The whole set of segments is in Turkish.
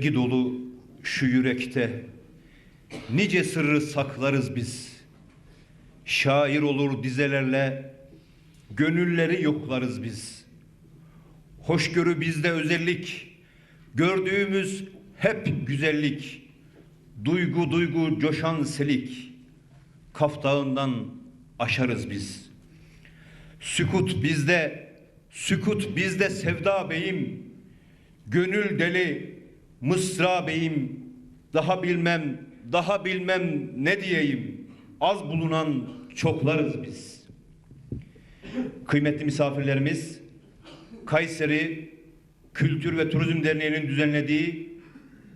Sevgi dolu şu yürekte nice sırrı saklarız biz. Şair olur dizelerle gönülleri yoklarız biz. Hoşgörü bizde özellik, gördüğümüz hep güzellik. Duygu duygu coşan selik, Kaf Dağı'ndan aşarız biz. Sükut bizde, sükut bizde sevda beyim. Gönül deli Mısra beyim daha bilmem daha bilmem ne diyeyim az bulunan çoklarız biz. Kıymetli misafirlerimiz Kayseri Kültür ve Turizm Derneği'nin düzenlediği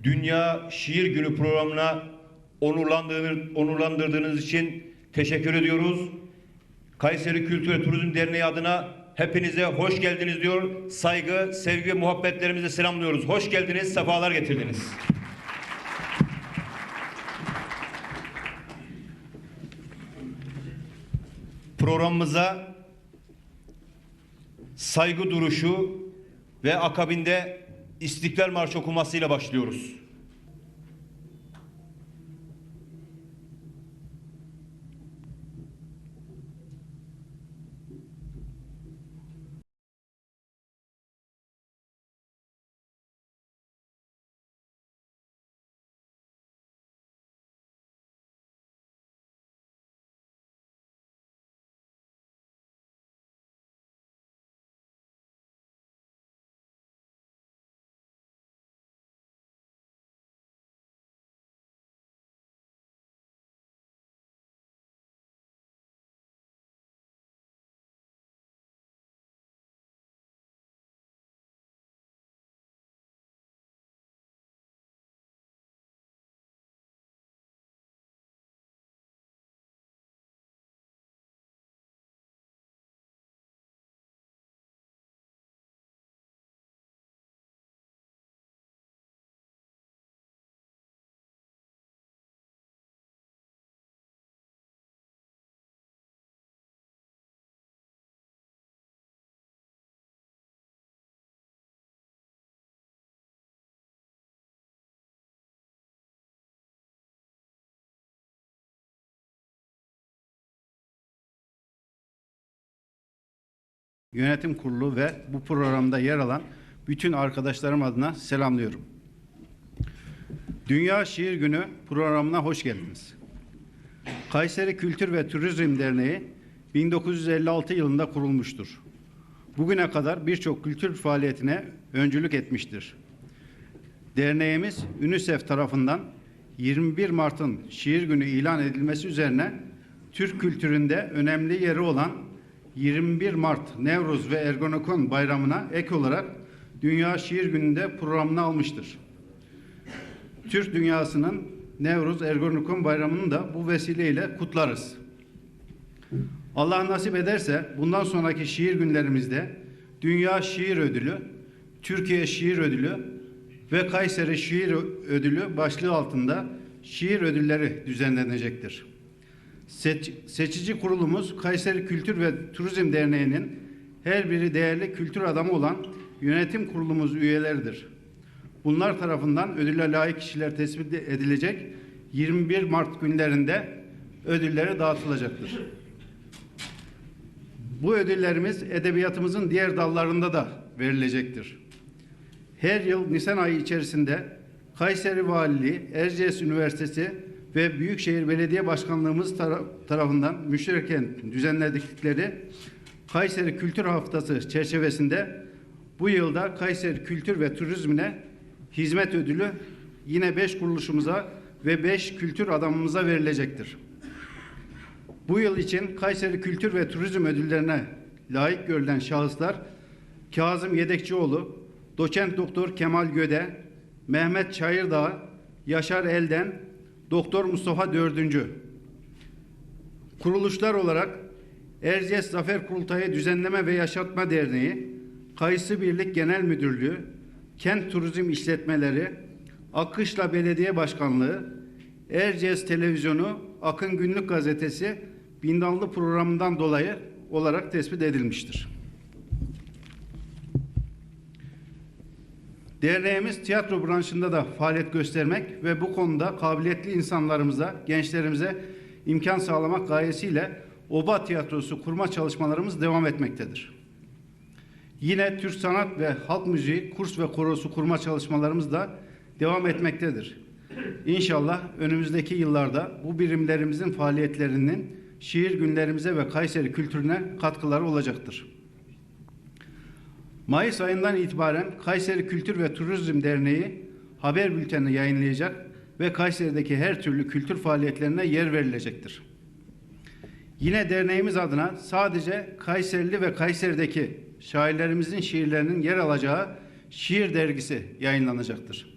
Dünya Şiir Günü programına onurlandırdığınız, için teşekkür ediyoruz. Kayseri Kültür ve Turizm Derneği adına hepinize hoş geldiniz diyor. Saygı, sevgi, muhabbetlerimizi selamlıyoruz. Hoş geldiniz, sefalar getirdiniz. Programımıza saygı duruşu ve akabinde İstiklal Marşı okumasıyla başlıyoruz. Yönetim Kurulu ve bu programda yer alan bütün arkadaşlarım adına selamlıyorum. Dünya Şiir Günü programına hoş geldiniz. Kayseri Kültür ve Turizm Derneği 1956 yılında kurulmuştur. Bugüne kadar birçok kültür faaliyetine öncülük etmiştir. Derneğimiz UNICEF tarafından 21 Mart'ın Şiir Günü ilan edilmesi üzerine Türk kültüründe önemli yeri olan 21 Mart Nevruz ve Ergonokon bayramına ek olarak Dünya Şiir Günü'nde programına almıştır. Türk dünyasının Nevruz Ergonokon bayramını da bu vesileyle kutlarız. Allah nasip ederse bundan sonraki şiir günlerimizde Dünya Şiir Ödülü, Türkiye Şiir Ödülü ve Kayseri Şiir Ödülü başlığı altında şiir ödülleri düzenlenecektir. Seç, seçici kurulumuz Kayseri Kültür ve Turizm Derneği'nin her biri değerli kültür adamı olan yönetim kurulumuz üyeleridir. Bunlar tarafından ödüle layık kişiler tespit edilecek 21 Mart günlerinde ödülleri dağıtılacaktır. Bu ödüllerimiz edebiyatımızın diğer dallarında da verilecektir. Her yıl Nisan ayı içerisinde Kayseri Valiliği, Erciyes Üniversitesi ve Büyükşehir Belediye Başkanlığımız tara- tarafından müştereken düzenledikleri Kayseri Kültür Haftası çerçevesinde bu yılda Kayseri Kültür ve Turizmine hizmet ödülü yine 5 kuruluşumuza ve 5 kültür adamımıza verilecektir. Bu yıl için Kayseri Kültür ve Turizm ödüllerine layık görülen şahıslar Kazım Yedekçioğlu, Doçent Doktor Kemal Göde, Mehmet Çayırdağ, Yaşar Elden, Doktor Mustafa Dördüncü. Kuruluşlar olarak Erciyes Zafer Kurultayı Düzenleme ve Yaşatma Derneği, Kayısı Birlik Genel Müdürlüğü, Kent Turizm İşletmeleri, Akışla Belediye Başkanlığı, Erciyes Televizyonu, Akın Günlük Gazetesi, Bindallı programından dolayı olarak tespit edilmiştir. Derneğimiz tiyatro branşında da faaliyet göstermek ve bu konuda kabiliyetli insanlarımıza, gençlerimize imkan sağlamak gayesiyle oba tiyatrosu kurma çalışmalarımız devam etmektedir. Yine Türk sanat ve halk müziği kurs ve korosu kurma çalışmalarımız da devam etmektedir. İnşallah önümüzdeki yıllarda bu birimlerimizin faaliyetlerinin şiir günlerimize ve Kayseri kültürüne katkıları olacaktır. Mayıs ayından itibaren Kayseri Kültür ve Turizm Derneği haber bültenini yayınlayacak ve Kayseri'deki her türlü kültür faaliyetlerine yer verilecektir. Yine derneğimiz adına sadece Kayserili ve Kayseri'deki şairlerimizin şiirlerinin yer alacağı şiir dergisi yayınlanacaktır.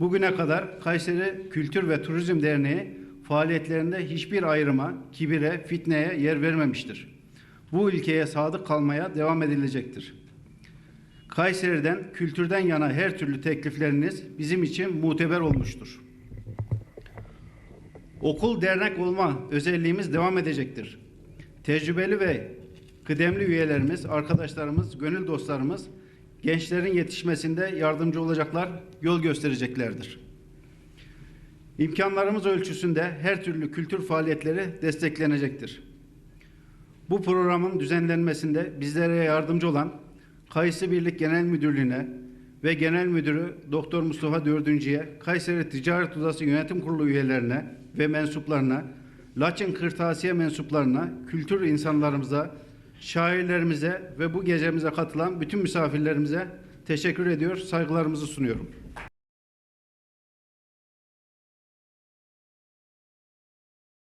Bugüne kadar Kayseri Kültür ve Turizm Derneği faaliyetlerinde hiçbir ayrıma, kibire, fitneye yer vermemiştir. Bu ülkeye sadık kalmaya devam edilecektir. Kayseri'den, kültürden yana her türlü teklifleriniz bizim için muteber olmuştur. Okul dernek olma özelliğimiz devam edecektir. Tecrübeli ve kıdemli üyelerimiz, arkadaşlarımız, gönül dostlarımız gençlerin yetişmesinde yardımcı olacaklar, yol göstereceklerdir. İmkanlarımız ölçüsünde her türlü kültür faaliyetleri desteklenecektir. Bu programın düzenlenmesinde bizlere yardımcı olan Kayısı Birlik Genel Müdürlüğü'ne ve Genel Müdürü Doktor Mustafa Dördüncü'ye, Kayseri Ticaret Odası Yönetim Kurulu üyelerine ve mensuplarına, Laçın Kırtasiye mensuplarına, kültür insanlarımıza, şairlerimize ve bu gecemize katılan bütün misafirlerimize teşekkür ediyor, saygılarımızı sunuyorum.